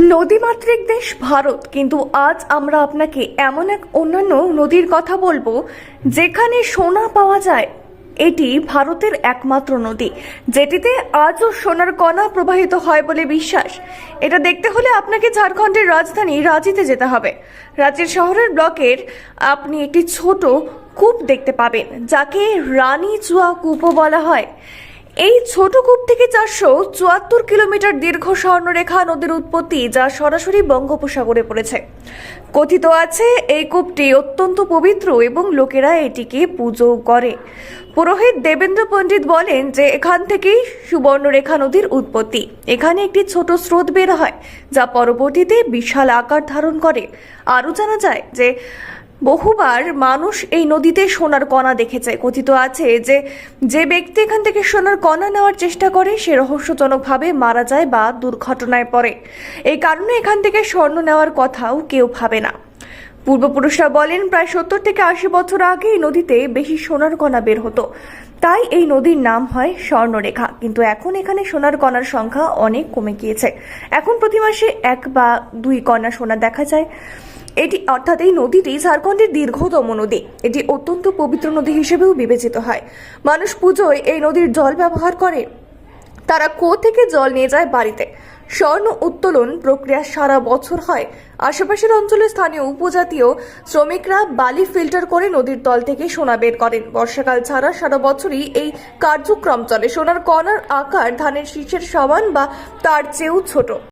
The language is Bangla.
নদীমাতৃক দেশ ভারত, কিন্তু আজ আমরা আপনাকে এমন এক অন্যান্য নদীর কথা বলব, যেখানে সোনা পাওয়া যায়। এটি ভারতের একমাত্র নদী, যেটিতে আজও সোনার কণা প্রবাহিত হয় বলে বিশ্বাস। এটা দেখতে হলে আপনাকে ঝাড়খণ্ডের রাজধানী রাঁচিতে যেতে হবে। রাঁচির শহরের ব্লকের আপনি একটি ছোট কূপ দেখতে পাবেন, যাকে রানী চুয়া কূপও বলা হয়। এই ছোট কূপ থেকে চারশো চুয়াত্তর কিলোমিটার দীর্ঘ স্বর্ণরেখা নদীর উৎপত্তি যা সরাসরি বঙ্গোপসাগরে পড়েছে। কথিত আছে, এই কূপটি অত্যন্ত পবিত্র এবং লোকেরা এটিকে পুজো করে। পুরোহিত দেবেন্দ্র পণ্ডিত বলেন যে, এখান থেকেই সুবর্ণরেখা নদীর উৎপত্তি। এখানে একটি ছোট স্রোত বের হয়, যা পরবর্তীতে বিশাল আকার ধারণ করে। আরও জানা যায় যে বহুবার মানুষ এই নদীতে সোনার কণা দেখেছে। কথিত আছে যে যে ব্যক্তি এখান থেকে সোনার কণা নেওয়ার চেষ্টা করে, সে রহস্যজনকভাবে মারা যায় বা দুর্ঘটনায় পড়ে। এই কারণে এখান থেকে স্বর্ণ নেওয়ার কথাও কেউ ভাবে না। পূর্বপুরুষরা বলেন, প্রায় সত্তর থেকে আশি বছর আগে এই নদীতে বেশি সোনার কণা বের হতো। তাই এই নদীর নাম হয় স্বর্ণরেখা। কিন্তু এখন এখানে সোনার কণার সংখ্যা অনেক কমে গিয়েছে। এখন প্রতি মাসে এক বা দুই কণা সোনা দেখা যায়। এটি অর্থাৎ এই নদীটি ঝাড়খণ্ডের দীর্ঘতম নদী। এটি অত্যন্ত পবিত্র নদী হিসেবেও বিবেচিত হয়। মানুষ পুজোয় এই নদীর জল ব্যবহার করে। তারা কুয়ো থেকে জল নিয়ে যায় বাড়িতে। স্বর্ণ উত্তোলন প্রক্রিয়া সারা বছর হয়। আশেপাশের অঞ্চলের স্থানীয় উপজাতীয় শ্রমিকরা বালি ফিল্টার করে নদীর তল থেকে সোনা বের করেন। বর্ষাকাল ছাড়া সারা বছরই এই কার্যক্রম চলে। সোনার কণার আকার ধানের শীষের সমান বা তার চেয়েও ছোট।